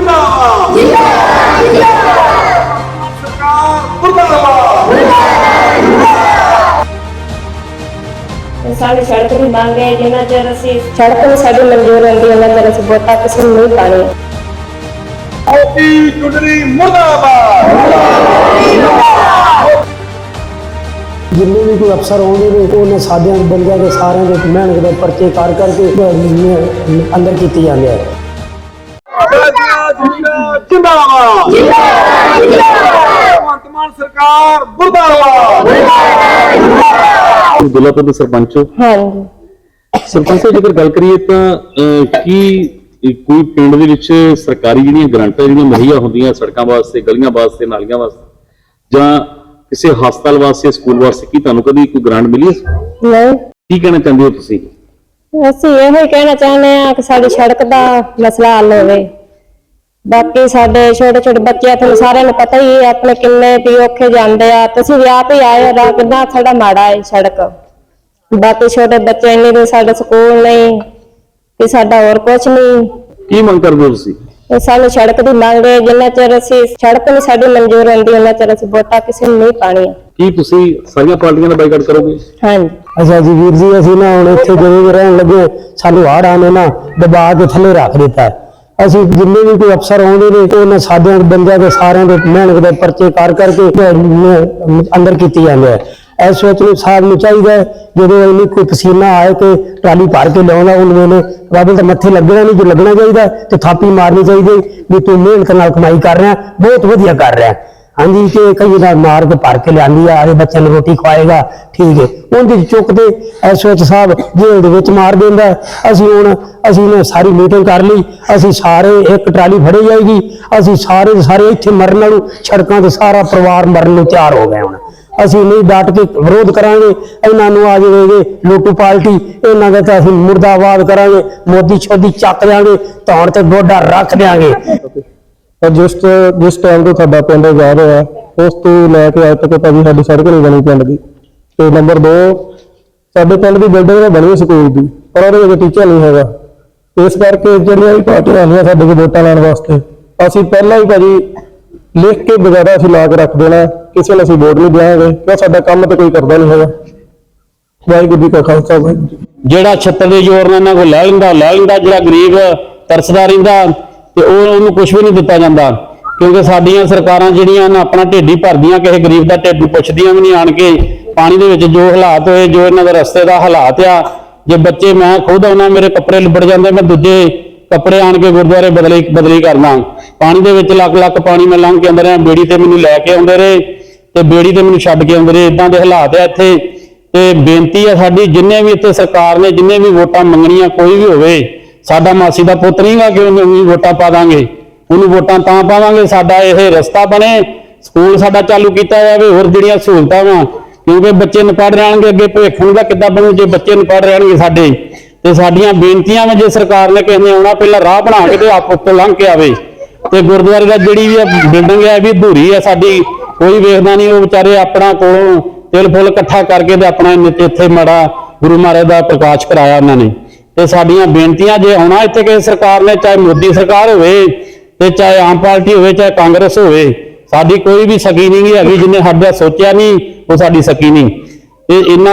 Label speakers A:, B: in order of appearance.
A: ਜਿੰਦਾਬਾਦ। ਸਰਕਾਰ ਮੁਰਦਾਬਾਦ
B: ਸਾਡੀ ਸੜਕ ਦੀ ਮੰਗ ਹੈ ਜਿੰਨਾ ਚਿਰ ਅਸੀਂ ਸੜਕ ਨੂੰ ਸਾਡੀ ਮਨਜ਼ੂਰ ਹੁੰਦੀ ਉਹਨਾਂ ਚਿਰ ਅਸੀਂ ਵੋਟਾਂ ਕਿਸੇ ਨੂੰ ਨਹੀਂ ਪਾਣੀ
A: ਆਉਗੀ ਚੁੰਡਰੀ ਮੁਰਦਾਬਾਦ।
C: ਜਿੰਨੇ ਵੀ ਕੋਈ ਅਫਸਰ ਆਉਂਦੇ ਨੇ ਉਹਨਾਂ ਸਾਧਿਆਂ ਬੰਦਿਆਂ ਦੇ ਸਾਰਿਆਂ ਦੇ ਮਿਹਨਤ ਦੇ ਪਰਚੇ ਕਰ ਕਰਕੇ ਅੰਦਰ ਕੀਤੇ ਜਾਂਦੇ ਆ।
A: ਜਿੰਦਾਬਾਦ। ਭਗਵੰਤ ਮਾਨ ਸਰਕਾਰ ਮੁਰਦਾਬਾਦ।
D: ਦੁਲਾਪੁਰ ਦੇ ਸਰਪੰਚ ਹੋ?
B: ਹਾਂਜੀ।
D: ਸਰਪੰਚ ਸਾਹਿਬ ਜੇਕਰ ਗੱਲ ਕਰੀਏ ਤਾਂ ਅਹ, ਕੀ ਇਹ ਕੋਈ ਪਿੰਡ ਦੇ ਵਿੱਚ ਸਰਕਾਰੀ ਜਿਹੜੀਆਂ ਗ੍ਰਾਂਟਾਂ ਜਿਹੜੀਆਂ ਮੁਹੱਈਆ ਹੁੰਦੀਆਂ ਸੜਕਾਂ ਵਾਸਤੇ ਗਲੀਆਂ ਵਾਸਤੇ ਨਾਲੀਆਂ ਵਾਸਤੇ? ਜਾਂ ਕਿਸੇ ਹਸਪਤਾਲ ਵਾਸਤੇ ਸਕੂਲ ਵਾਸਤੇ ਕੀ ਤੁਹਾਨੂੰ ਕਦੀ ਕੋਈ ਗ੍ਰਾਂਟ ਮਿਲੀ ਹੈ?
B: ਨਹੀਂ।
D: ਕੀ ਕਹਿਣਾ ਚਾਹੁੰਦੇ ਹੋ ਤੁਸੀਂ?
B: ਅਸੀਂ ਇਹੋ ਹੀ ਕਹਿਣਾ ਚਾਹੁੰਦੇ ਹਾਂ ਕਿ ਸਾਡੀ ਸੜਕ ਦਾ ਮਸਲਾ ਹੱਲ ਹੋਵੇ। ਬਾਕੀ ਸਾਡੇ ਛੋਟੇ ਛੋਟੇ ਬੱਚੇ ਆ ਤੁਹਾਨੂੰ ਸਾਰਿਆਂ ਨੂੰ ਪਤਾ ਹੀ ਹੈ ਆਪਣੇ ਕਿੰਨੇ ਵੀ ਔਖੇ ਜਾਂਦੇ ਆ। ਤੁਸੀਂ ਵੀ ਆਪ ਹੀ ਆਏ ਹੋ ਕਿੰਨਾ ਸਾਡਾ ਮਾੜਾ ਹੈ ਸੜਕ। ਬਾਕੀ ਛੋਟੇ ਬੱਚੇ ਇੰਨੇ ਦੇ ਸਾਡੇ ਸਕੂਲ ਨਹੀਂ ਕਿ ਸਾਡਾ ਹੋਰ ਕੁਝ ਨਹੀਂ।
D: ਕੀ ਮੰਗ ਕਰਦੇ ਹੋ ਤੁਸੀਂ?
B: ਇਹ ਸਾਨੂੰ ਸੜਕ ਦੀ ਮੰਗ ਹੈ ਜਿੰਨਾ ਚਿਰ ਅਸੀਂ ਸੜਕ ਨਹੀਂ ਸਾਡੀ ਮਨਜ਼ੂਰ ਹੁੰਦੀ ਉਹਨਾਂ ਚਿਰ ਅਸੀਂ ਵੋਟਾਂ ਕਿਸੇ ਨੂੰ ਨਹੀਂ ਪਾਣੀਆਂ
D: ਕੀ ਤੁਸੀਂ ਸਾਰੀਆਂ ਪਾਰਟੀਆਂ ਦਾ ਬਾਈਕਾਟ ਕਰੋਗੇ?
B: ਹਾਂਜੀ।
C: ਅੱਛਾ ਜੀ ਵੀਰ ਜੀ ਅਸੀਂ ਨਾ ਹੁਣ ਇੱਥੇ ਜਦੋਂ ਵੀ ਰਹਿਣ ਲੱਗੇ ਸਾਨੂੰ ਹੜ੍ਹ ਆਨੇ ਨਾ ਦਬਾ ਕੇ ਥੱਲੇ ਰੱਖ ਦਿੱਤਾ। ਅਸੀਂ ਜਿੰਨੇ ਵੀ ਕੋਈ ਅਫਸਰ ਆਉਂਦੇ ਨੇ ਉਹਨਾਂ ਸਾਧਿਆਂ ਦੇ ਬੰਦਿਆਂ ਦੇ ਸਾਰਿਆਂ ਦੇ ਮਿਹਨਤ ਦੇ ਪਰਚੇ ਕਰ ਕਰਕੇ ਅੰਦਰ ਕੀਤੇ ਜਾਂਦੇ ਹੈ ਇਸ ਵਿੱਚ ਨੂੰ ਸਾਹਿਬ ਨੂੰ ਚਾਹੀਦਾ ਹੈ, ਜਦੋਂ ਇੰਨੀ ਕੋਈ ਪਸੀਨਾ ਆਏ ਕਿ ਟਰਾਲੀ ਭਰ ਕੇ ਲਿਆਉਂਦਾ ਉਹਨੂੰ ਵੇਲੇ ਬਾਬਲ ਤਾਂ ਮੱਥੇ ਲੱਗਣਾ ਨਹੀਂ ਜੋ ਲੱਗਣਾ ਚਾਹੀਦਾ ਤੇ ਥਾਪੀ ਮਾਰਨੀ ਚਾਹੀਦੀ ਵੀ ਤੂੰ ਮਿਹਨਤ ਨਾਲ ਕਮਾਈ ਕਰ ਰਿਹਾ ਬਹੁਤ ਵਧੀਆ ਕਰ ਰਿਹਾ। ਹਾਂਜੀ ਕਿ ਕਈ ਦਾ ਮਾਰ ਕੇ ਭਰ ਕੇ ਲਿਆਂਦੀ ਆ ਆਦੇ ਬੱਚਿਆਂ ਨੂੰ ਰੋਟੀ ਖਵਾਏਗਾ, ਠੀਕ ਹੈ ਉਹਦੇ ਚੁੱਕਦੇ ਐਸਓਚ ਸਾਹਿਬ ਜੇਲ੍ਹ ਦੇ ਵਿੱਚ ਮਾਰ ਦਿੰਦਾ। ਅਸੀਂ ਹੁਣ, ਅਸੀਂ ਨੇ ਸਾਰੀ ਮੀਟਿੰਗ ਕਰ ਲਈ, ਅਸੀਂ ਸਾਰੇ ਇੱਕ ਟਰਾਲੀ ਫੜੀ ਜਾਏਗੀ, ਅਸੀਂ ਸਾਰੇ ਸਾਰੇ ਇੱਥੇ ਮਰਨ ਨਾਲੋਂ ਸੜਕਾਂ ਤੇ ਸਾਰਾ ਪਰਿਵਾਰ ਮਰਨ ਨੂੰ ਤਿਆਰ ਹੋ ਗਏ ਹੁਣ। ਅਸੀਂ ਨਹੀਂ ਡਟ ਕੇ ਵਿਰੋਧ ਕਰਾਂਗੇ, ਇਹਨਾਂ ਨੂੰ ਆ ਜਾਵੇਗੇ ਲੋਟੂ ਪਾਰਟੀ ਇਹਨਾਂ ਦਾ ਤਾਂ ਅਸੀਂ ਮੁਰਦਾਬਾਦ ਕਰਾਂਗੇ, ਮੋਦੀ ਛੋਦੀ ਚੱਕ ਦਿਆਂਗੇ, ਧੌਣ ਤੇ ਗੋਡਾ ਰੱਖ ਦਿਆਂਗੇ।
E: ਪਰ ਜਿਸ ਜਿਸ ਟਾਈਮ ਤੋਂ ਸਾਡਾ ਪਿੰਡ ਆਜ਼ਾਦ ਹੋਇਆ ਉਸ ਤੋਂ ਲੈ ਕੇ ਅੱਜ ਤੱਕ ਭਾਜੀ ਸਾਡੀ ਸੜਕ ਨਹੀਂ ਬਣੀ ਪਿੰਡ ਦੀ। ਤੇ ਨੰਬਰ 2 ਸਾਡੇ ਪਿੰਡ ਦੀ ਬਿਲਡਿੰਗ ਤਾਂ ਬਣੀ ਸਕੂਲ ਦੀ, ਪਰ ਉਹਦੇ ਵਿੱਚ ਟੀਚਰ ਨਹੀਂ ਹੈਗਾ। ਇਸ ਕਰਕੇ ਜਿਹੜੀਆਂ ਵੀ ਪਾਰਟੀਆਂ ਆਉਂਦੀਆਂ ਸਾਡੇ ਕੋਲ ਵੋਟਾਂ ਲੈਣ ਵਾਸਤੇ, ਅਸੀਂ ਪਹਿਲਾਂ ਹੀ ਭਾਜੀ ਲਿਖ ਕੇ ਬਗੈਰਾ ਅਸੀਂ ਲਾ ਕੇ ਰੱਖ ਦੇਣਾ ਕਿਸੇ ਨੂੰ ਅਸੀਂ ਵੋਟ ਨਹੀਂ ਦਿਆਂਗੇ, ਕਿਉਂ ਸਾਡਾ ਕੰਮ ਤਾਂ ਕੋਈ ਕਰਦਾ ਨਹੀਂ ਹੈਗਾ। ਵਾਹਿਗੁਰੂ ਜੀ ਕਾ ਖਾਲਸਾ, ਵਾਹਿਗੁਰੂ
D: ਜਿਹੜਾ ਛੱਤਰ ਦੇ ਜ਼ੋਰ ਨਾਲ ਇਹਨਾਂ ਕੋਲ ਲੈ ਲੈਂਦਾ ਲੈ ਲੈਂਦਾ, ਜਿਹੜਾ ਗਰੀਬ ਤਰਸਦਾ ਰਹਿੰਦਾ ਤੇ ਉਹ ਉਹਨੂੰ ਕੁਝ ਵੀ ਨਹੀਂ ਦਿੱਤਾ ਜਾਂਦਾ। ਕਿਉਂਕਿ ਸਾਡੀਆਂ ਸਰਕਾਰਾਂ ਜਿਹੜੀਆਂ ਨੇ ਆਪਣਾ ਢਿੱਡ ਭਰਦੀਆਂ, ਕਿਸੇ ਗਰੀਬ ਦਾ ਢਿੱਡ ਪੁੱਛਦੀਆਂ ਵੀ ਨਹੀਂ ਆਣ ਕੇ, ਪਾਣੀ ਦੇ ਵਿੱਚ ਜੋ ਹਾਲਾਤ ਹੋਏ, ਜੋ ਇਹਨਾਂ ਦੇ ਰਸਤੇ ਦਾ ਹਾਲਾਤ ਆ, ਜੇ ਬੱਚੇ, ਮੈਂ ਖੁਦ ਆਉਣਾ ਮੇਰੇ ਕੱਪੜੇ ਲਿਬੜ ਜਾਂਦੇ, ਮੈਂ ਦੂਜੇ ਕੱਪੜੇ ਆਣ ਕੇ ਗੁਰਦੁਆਰੇ ਬਦਲੀ ਬਦਲੀ ਕਰਦਾ। ਪਾਣੀ ਦੇ ਵਿੱਚ ਲੱਖ ਲੱਖ ਪਾਣੀ ਮੈਂ ਲੰਘ ਕੇ ਅੰਦਰ ਆ ਬੇੜੀ ਤੇ ਮੈਨੂੰ ਲੈ ਕੇ ਆਉਂਦੇ ਰਹੇ, ਤੇ ਬੇੜੀ ਤੇ ਮੈਨੂੰ ਛੱਡ ਕੇ ਆਉਂਦੇ ਰਹੇ ਇਦਾਂ ਦੇ ਹਾਲਾਤ ਆ ਇੱਥੇ। ਤੇ ਬੇਨਤੀ ਆ ਸਾਡੀ, ਜਿੰਨੇ ਵੀ ਇੱਥੇ ਸਰਕਾਰ ਨੇ, ਜਿੰਨੇ ਵੀ ਵੋਟਾਂ ਮੰਗਣੀਆਂ, ਕੋਈ ਵੀ ਹੋਵੇ ਸਾਡਾ ਮਾਸੀ ਦਾ ਪੁੱਤ ਨਹੀਂਗਾ ਕਿ ਉਹਨੂੰ ਵੀ ਵੋਟਾਂ ਪਾ ਦਾਂਗੇ। ਉਹਨੂੰ ਵੋਟਾਂ ਤਾਂ ਪਾਵਾਂਗੇ, ਸਾਡਾ ਇਹ ਰਸਤਾ ਬਣੇ। ਸਕੂਲ ਸਾਡਾ ਚਾਲੂ ਕੀਤਾ ਜਾਵੇ, ਹੋਰ ਜਿਹੜੀਆਂ ਸਹੂਲਤਾਂ ਵਾ, ਕਿਉਂਕਿ ਬੱਚੇ ਨੂੰ ਪੜ੍ਹ ਰਹਿਣਗੇ, ਅੱਗੇ ਭਵਿੱਖ ਨੂੰ ਦਾ ਕਿੱਦਾਂ ਬਣੂ ਜੇ ਬੱਚੇ ਨੂੰ ਪੜ੍ਹ ਰਹਿਣਗੇ ਸਾਡੇ। ਤੇ ਸਾਡੀਆਂ ਬੇਨਤੀਆਂ ਵਾ ਜੇ ਸਰਕਾਰ ਨੇ ਕਿਸੇ ਨੇ ਆਉਣਾ, ਪਹਿਲਾਂ ਰਾਹ ਬਣਾ ਕੇ ਤੇ ਆਪ ਉੱਤੋਂ ਲੰਘ ਕੇ ਆਵੇ। ਤੇ ਗੁਰਦੁਆਰੇ ਦਾ ਜਿਹੜੀ ਵੀ ਬਿਲਡਿੰਗ ਹੈ, ਇਹ ਵੀ ਅਧੂਰੀ ਹੈ ਸਾਡੀ। ਕੋਈ ਵੇਖਦਾ ਨਹੀਂ, ਉਹ ਵਿਚਾਰੇ ਆਪਣਾ ਕੋਲੋਂ ਤਿਲ ਫੁੱਲ ਇਕੱਠਾ ਕਰਕੇ ਤੇ ਆਪਣਾ ਇੱਥੇ- ਮਾੜਾ ਗੁਰੂ ਮਹਾਰਾਜ ਦਾ ਪ੍ਰਕਾਸ਼ ਕਰਾਇਆ ਉਹਨਾਂ ਨੇ। ਤੇ ਸਾਡੀਆਂ ਬੇਨਤੀਆਂ ਜੇ ਆਉਣਾ ਇੱਥੇ ਕਿਸੇ ਸਰਕਾਰ ਨੇ, ਚਾਹੇ ਮੋਦੀ ਸਰਕਾਰ ਹੋਵੇ ਤੇ ਚਾਹੇ ਆਮ ਪਾਰਟੀ ਹੋਵੇ, ਚਾਹੇ ਕਾਂਗਰਸ ਹੋਵੇ, ਸਾਡੀ ਕੋਈ ਵੀ ਸਕੀ ਨਹੀਂ ਹੈਗੀ ਜਿਹਨੇ ਸਾਡਾ ਸੋਚਿਆ ਨਹੀਂ, ਉਹ ਸਾਡੀ ਸਕੀ ਨਹੀਂ ਤੇ ਇਹਨਾਂ